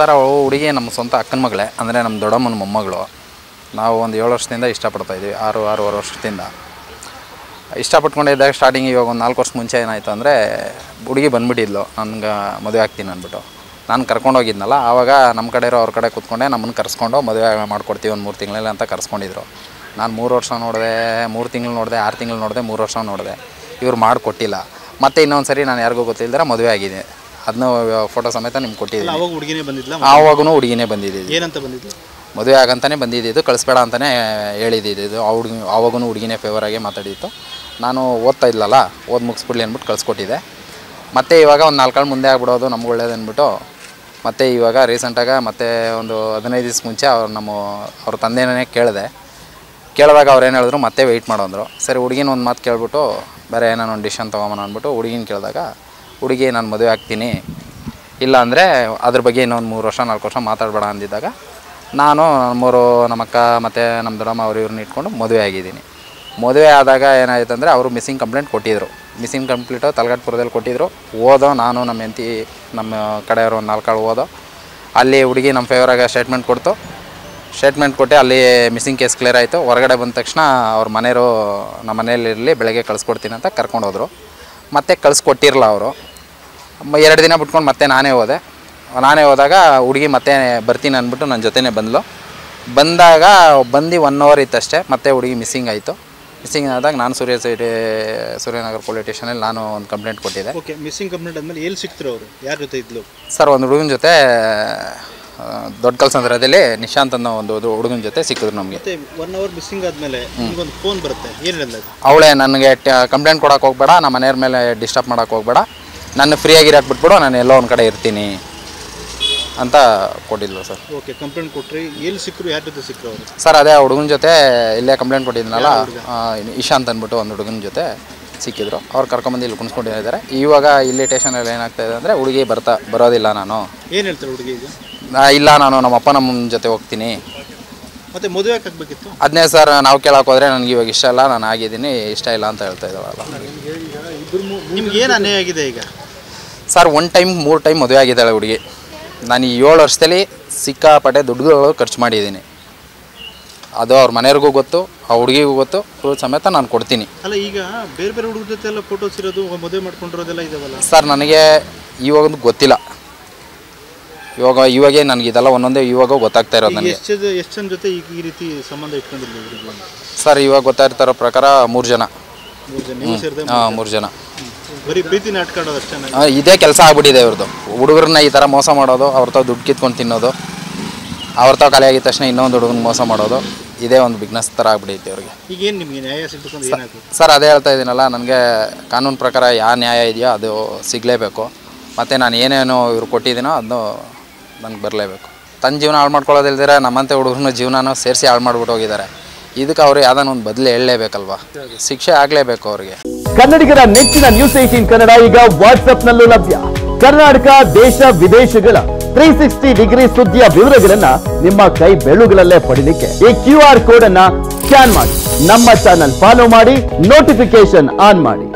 ಥರ ಹುಡುಗಿ ನಮ್ಮ ಸ್ವಂತ ಅಕ್ಕನ ಮಗಳೇ, ಅಂದರೆ ನಮ್ಮ ದೊಡ್ಡಮ್ಮನ ಮೊಮ್ಮಗಳು. ನಾವು ಒಂದು ಏಳು ವರ್ಷದಿಂದ ಇಷ್ಟಪಡ್ತಾ ಇದ್ದೀವಿ, ಆರು, ಆರೂವರೆ ವರ್ಷದಿಂದ. ಇಷ್ಟಪಟ್ಕೊಂಡಿದ್ದಾಗ ಸ್ಟಾರ್ಟಿಂಗ್ ಇವಾಗ ಒಂದು ನಾಲ್ಕು ವರ್ಷ ಮುಂಚೆ ಏನಾಯಿತು ಅಂದರೆ, ಹುಡುಗಿ ಬಂದುಬಿಟ್ಟಿದ್ಲು, ನನ್ಗೆ ಮದುವೆ ಆಗ್ತೀನಿ ಅಂದ್ಬಿಟ್ಟು. ನಾನು ಕರ್ಕೊಂಡು ಹೋಗಿದ್ನಲ್ಲ, ಆವಾಗ ನಮ್ಮ ಕಡೆ ಇರೋ ಅವ್ರ ಕಡೆ ಕೂತ್ಕೊಂಡೆ, ನಮ್ಮನ್ನು ಕರೆಸ್ಕೊಂಡು ಮದುವೆ ಮಾಡ್ಕೊಡ್ತೀವಿ ಒಂದು ಮೂರು ತಿಂಗಳಲ್ಲಿ ಅಂತ ಕರೆಸ್ಕೊಂಡಿದ್ರು. ನಾನು ಮೂರು ವರ್ಷ ನೋಡಿದೆ, ಮೂರು ತಿಂಗಳು ನೋಡಿದೆ, ಆರು ತಿಂಗಳು ನೋಡಿದೆ, ಮೂರು ವರ್ಷ ನೋಡಿದೆ. ಇವ್ರು ಮಾಡಿಕೊಟ್ಟಿಲ್ಲ. ಮತ್ತೆ ಇನ್ನೊಂದು ಸರಿ ನಾನು ಯಾರಿಗೂ ಗೊತ್ತಿಲ್ಲದ್ರೆ ಮದುವೆ ಆಗಿದೆ ಅದನ್ನೂ ಫೋಟೋ ಸಮೇತ ನಿಮ್ಗೆ ಕೊಟ್ಟಿದ್ದೀನಿ ಅವಾಗ ಹುಡುಗಿನೇ ಬಂದಿದ್ದಿಲ್ಲ ಆವಾಗೂ ಹುಡುಗಿನೇ ಬಂದಿದ್ದು ಏನಂತ ಬಂದಿದ್ಲು ಮದುವೆ ಆಗಂತಾನೆ ಬಂದಿದ್ದು ಕಳಿಸ್ಬೇಡ ಅಂತಲೇ ಹೇಳಿದ್ದಿದ್ದು. ಆ ಹುಡುಗಿ ಆವಾಗೂ ಹುಡುಗಿನೇ ಫೇವರ್ ಆಗಿ ಮಾತಾಡಿತ್ತು ನಾನು ಓದ್ತಾ ಇದ್ಲಲ್ಲ ಓದ್ ಮುಗಿಸ್ಬಿಡ್ಲಿ ಅಂದ್ಬಿಟ್ಟು ಕಳಿಸ್ಕೊಟ್ಟಿದ್ದೆ. ಮತ್ತೆ ಇವಾಗ ಒಂದು ನಾಲ್ಕಾಳು ಮುಂದೆ ಆಗ್ಬಿಡೋದು ನಮ್ಗೆ ಒಳ್ಳೇದು ಅಂದ್ಬಿಟ್ಟು ಮತ್ತೆ ಇವಾಗ ರೀಸೆಂಟಾಗ ಮತ್ತೆ ಒಂದು ಹದಿನೈದು ದಿವಸ ಮುಂಚೆ ಅವ್ರು ನಮ್ಮ ಅವ್ರ ತಂದೆನೇ ಕೇಳಿದೆ. ಕೇಳಿದಾಗ ಅವ್ರು ಏನು ಹೇಳಿದ್ರು ಮತ್ತೆ ವೆಯ್ಟ್ ಮಾಡೋಂದ್ರು ಸರಿ ಹುಡುಗಿನ ಒಂದು ಮಾತು ಕೇಳ್ಬಿಟ್ಟು ಬೇರೆ ಏನೋ ಒಂದು ಡಿಶನ್ ತೊಗೊಂಬನ ಅಂದ್ಬಿಟ್ಟು ಹುಡುಗಿನ ಕೇಳಿದಾಗ ಹುಡುಗಿ ನಾನು ಮದುವೆ ಆಗ್ತೀನಿ. ಇಲ್ಲ ಅಂದರೆ ಬಗ್ಗೆ ಇನ್ನೊಂದು ಮೂರು ವರ್ಷ, ನಾಲ್ಕು ವರ್ಷ ಮಾತಾಡಬೇಡ ಅಂದಿದ್ದಾಗ ನಾನು ನಮ್ಮೂರು ನಮ್ಮ ಅಕ್ಕ ಮತ್ತು ನಮ್ಮ ದೊಡ್ಡಮ್ಮ ಅವ್ರ ಇವ್ರನ್ನ ಇಟ್ಕೊಂಡು ಮದುವೆ ಆಗಿದ್ದೀನಿ. ಮದುವೆ ಆದಾಗ ಏನಾಯ್ತು ಅಂದರೆ ಅವರು ಮಿಸ್ಸಿಂಗ್ ಕಂಪ್ಲೇಂಟ್ ಕೊಟ್ಟಿದ್ದರು ಮಿಸ್ಸಿಂಗ್ ಕಂಪ್ಲೀಟು ತಲಗಟ್ಪುರದಲ್ಲಿ ಕೊಟ್ಟಿದ್ರು. ಓದೋ, ನಾನು ನಮ್ಮ ಹೆಂಡತಿ, ನಮ್ಮ ಕಡೆಯವರು ಒಂದು ನಾಲ್ಕಾಳು ಓದೋ, ಅಲ್ಲಿ ಹುಡುಗಿ ನಮ್ಮ ಫೇವರಾಗ ಸ್ಟೇಟ್ಮೆಂಟ್ ಕೊಡ್ತು. ಸ್ಟೇಟ್ಮೆಂಟ್ ಕೊಟ್ಟೆ ಅಲ್ಲಿ ಮಿಸ್ಸಿಂಗ್ ಕೇಸ್ ಕ್ಲಿಯರ್ ಆಯಿತು. ಹೊರಗಡೆ ಬಂದ ತಕ್ಷಣ ಅವ್ರ ಮನೆಯವರು ನಮ್ಮ ಮನೆಯಲ್ಲಿರಲಿ ಬೆಳಗ್ಗೆ ಕಳಿಸ್ಕೊಡ್ತೀನಿ ಅಂತ ಕರ್ಕೊಂಡು ಮತ್ತೆ ಕಳಿಸ್ಕೊಟ್ಟಿರಲ್ಲ ಅವರು. ಎರಡು ದಿನ ಬಿಟ್ಕೊಂಡು ಮತ್ತೆ ನಾನೇ ಹೋದೆ. ನಾನೇ ಹೋದಾಗ ಹುಡುಗಿ ಮತ್ತೆ ಬರ್ತೀನಿ ಅಂದ್ಬಿಟ್ಟು ನನ್ನ ಜೊತೆನೇ ಬಂದಳು ಬಂದಾಗ ಬಂದು ಒನ್ ಅವರ್ ಇತ್ತಷ್ಟೇ ಮತ್ತೆ ಹುಡುಗಿ ಮಿಸ್ಸಿಂಗ್ ಆಯಿತು. ಮಿಸ್ಸಿಂಗ್ ಆದಾಗ ನಾನು ಸೂರ್ಯ ಸೈಡ್ ಸೂರ್ಯನಗರ ಪೊಲೀಸ್ ಸ್ಟೇಷನಲ್ಲಿ ನಾನು ಒಂದು ಕಂಪ್ಲೇಂಟ್ ಕೊಟ್ಟಿದ್ದೆ. ಓಕೆ ಮಿಸ್ಸಿಂಗ್ ಕಂಪ್ಲೇಂಟ್ ಆದ್ಮೇಲೆ ಎಲ್ಲಿ ಸಿಕ್ತರು ಅವರು? ಯಾರ ಜೊತೆ ಇದ್ಲು? ಸರ್ ಒಂದು ಹುಡುಗನ ಜೊತೆ ದೊಡ್ಡ ಕಲ್ಸಂದ್ರದಲ್ಲಿ ನಿಶಾಂತ್ ಅನ್ನೋ ಒಂದು ಹುಡುಗನ ಜೊತೆ ಸಿಕ್ಕಿದ್ರು ನಮಗೆ. ಒನ್ ಅವರ್ ಮಿಸ್ಸಿಂಗ್ ಆದಮೇಲೆ ಒಂದು ಫೋನ್ ಬರುತ್ತೆ. ಏನು ಅವಳೇ ನನಗೆ ಕಂಪ್ಲೇಂಟ್ ಕೊಡೋಕೆ ಹೋಗ್ಬೇಡ ನಮ್ಮ ಮನೆಯವ್ರ ಮೇಲೆ ಡಿಸ್ಟರ್ಬ್ ಮಾಡೋಕೆ ಹೋಗ್ಬೇಡ. ನನ್ನ ಫ್ರೀಯಾಗಿರೋಕೆ ಬಿಟ್ಬಿಡು ನಾನು ಎಲ್ಲೋ ಒಂದು ಕಡೆ ಇರ್ತೀನಿ ಅಂತ ಕೊಟ್ಟಿದ್ಲು ಸರ್. ಓಕೆ ಕಂಪ್ಲೇಂಟ್ ಕೊಟ್ರಿ. ಎಲ್ಲಿ ಸಿಕ್ಕರು ಯಾರ ಜೊತೆ ಸಿಕ್ಕರು ಅವರು? ಸರ್ ಅದೇ ಹುಡುಗನ ಜೊತೆ ಇಲ್ಲೇ ಕಂಪ್ಲೇಂಟ್ ಕೊಟ್ಟಿದ್ನಲ್ಲ ಇಶಾಂತ್ ಅಂದ್ಬಿಟ್ಟು ಒಂದು ಹುಡುಗನ ಜೊತೆ ಸಿಕ್ಕಿದ್ರು. ಅವ್ರು ಕರ್ಕೊಂಬಂದು ಇಲ್ಲಿ ಕುಣಿಸ್ಕೊಂಡಿದ್ದಾರೆ ಇವಾಗ ಇಲ್ಲಿ ಟೇಷನಲ್ಲಿ ಏನಾಗ್ತಾ ಇದೆ ಅಂದರೆ ಹುಡುಗಿ ಬರ್ತಾ ಬರೋದಿಲ್ಲ ನಾನು. ಏನು ಹೇಳ್ತಾರೆ ಹುಡುಗಿ ಇಲ್ಲ ನಾನು ನಮ್ಮ ಅಪ್ಪ ನಮ್ಮ ಜೊತೆ ಹೋಗ್ತೀನಿ. ಮತ್ತೆ ಮದುವೆ ಆಗಬೇಕಿತ್ತು? ಅದನ್ನೇ ಸರ್ ನಾವು ಕೇಳಕ್ಕೆ ಹೋದರೆ ನನಗೆ ಇವಾಗ ಇಷ್ಟ ಇಲ್ಲ ನಾನು ಆಗಿದ್ದೀನಿ ಇಷ್ಟ ಇಲ್ಲ ಅಂತ ಹೇಳ್ತಾ ಇದ್ದಾವಲ್ಲ ನಿಮ್ಗೆ ಏನು ಅನ್ಯಾಯ ಆಗಿದೆ ಈಗ? ಸರ್ ಒನ್ ಟೈಮ್ ಮೂರು ಟೈಮ್ ಮದುವೆ ಆಗಿದ್ದಾಳೆ ಹುಡುಗಿ. ನಾನು ಈ ಏಳು ವರ್ಷದಲ್ಲಿ ಸಿಕ್ಕಾಪಟ್ಟೆ ದುಡ್ಡುಗಳು ಖರ್ಚು ಮಾಡಿದ್ದೀನಿ. ಅದು ಅವ್ರ ಮನೆಯವ್ರಿಗೂ ಗೊತ್ತು ಆ ಹುಡುಗಿಗೂ ಗೊತ್ತು ಫುಲ್ ಸಮೇತ ನಾನು ಕೊಡ್ತೀನಿ. ಅಲ್ಲ ಈಗ ಬೇರೆ ಬೇರೆ ಹುಡುಗ ಜೊತೆ ಎಲ್ಲ ಫೋಟೋಸ್ ಇರೋದು ಮದುವೆ ಮಾಡ್ಕೊಂಡಿರೋದೆಲ್ಲ ಇದಾವಲ್ಲ? ಸರ್ ನನಗೆ ಇವಾಗ ಗೊತ್ತಿಲ್ಲ. ಇವಾಗ ಇವಾಗೇ ನನಗೆ ಇದೆಲ್ಲ ಒಂದೊಂದೇ ಇವಾಗ ಗೊತ್ತಾಗ್ತಾ ಇರೋದು ನನಗೆ. ಎಷ್ಟು ಜನ ಎಷ್ಟು ಜನ ಜೊತೆ ಈಗ ಈ ರೀತಿ ಸಂಬಂಧ ಇಟ್ಕೊಂಡಿಲ್ಲ ಸರ್ ಇವಾಗ ಗೊತ್ತಾಗ್ತಿರೋ ಪ್ರಕಾರ ಮೂರು ಜನ. ಹಾಂ ಮೂರು ಜನ. ಇದೇ ಕೆಲಸ ಆಗ್ಬಿಟ್ಟಿದೆ ಇವ್ರದ್ದು ಹುಡುಗರನ್ನ ಈ ಥರ ಮೋಸ ಮಾಡೋದು ಅವ್ರ ತಾವು ದುಡ್ಡು ಕಿತ್ಕೊಂಡು ತಿನ್ನೋದು ಅವ್ರ ತಾವು ಖಾಲಿ ಆಗಿದ ತಕ್ಷಣ ಇನ್ನೊಂದು ಹುಡುಗನ ಮೋಸ ಮಾಡೋದು ಇದೇ ಒಂದು ಬಿಗ್ನೆಸ್ ಥರ ಆಗ್ಬಿಟ್ಟೈತೆ ಅವ್ರಿಗೆ ನಿಮಗೆ ನ್ಯಾಯ ಸಿಗ್ಬೇಕು ಸರ್ ಅದೇ ಹೇಳ್ತಾ ಇದ್ದೀನಲ್ಲ ನನಗೆ ಕಾನೂನು ಪ್ರಕಾರ ಯಾವ ನ್ಯಾಯ ಇದೆಯೋ ಅದು ಸಿಗಲೇಬೇಕು. ಮತ್ತು ನಾನು ಏನೇನು ಇವ್ರು ಕೊಟ್ಟಿದ್ದೀನೋ ಅದನ್ನು ನನಗೆ ಬರಲೇಬೇಕು. ತನ್ನ ಜೀವನ ಹಾಳು ಮಾಡ್ಕೊಳ್ಳೋದಿಲ್ದಿರ ನಮ್ಮಂತೆ ಹುಡುಗರನ್ನ ಜೀವನನೂ ಸೇರಿಸಿ ಹಾಳು ಮಾಡ್ಬಿಟ್ಟು ಹೋಗಿದ್ದಾರೆ. ಇದಕ್ಕೆ ಅವರು ಯಾವ್ದಾನ ಒಂದು ಬದಲು ಹೇಳಲೇಬೇಕಲ್ವಾ? ಶಿಕ್ಷೆ ಆಗಲೇಬೇಕು ಅವ್ರಿಗೆ. ಕನ್ನಡಿಗರ ನೆಚ್ಚಿನ ನ್ಯೂಸ್ ಏಟೀನ್ ಕನ್ನಡ ಈಗ ವಾಟ್ಸ್ಆಪ್ನಲ್ಲೂ ಲಭ್ಯ. ಕರ್ನಾಟಕ, ದೇಶ, ವಿದೇಶಗಳ ತ್ರೀ ಸಿಕ್ಸ್ಟಿ ಡಿಗ್ರಿ ಸುದ್ದಿಯ ವಿವರಗಳನ್ನ ನಿಮ್ಮ ಕೈ ಬೆಳುಗಳಲ್ಲೇ ಪಡೀಲಿಕ್ಕೆ ಈ ಕ್ಯೂ ಆರ್ ಕೋಡ್ ಅನ್ನ ಸ್ಕ್ಯಾನ್ ಮಾಡಿ. ನಮ್ಮ ಚಾನಲ್ ಫಾಲೋ ಮಾಡಿ ನೋಟಿಫಿಕೇಶನ್ ಆನ್ ಮಾಡಿ.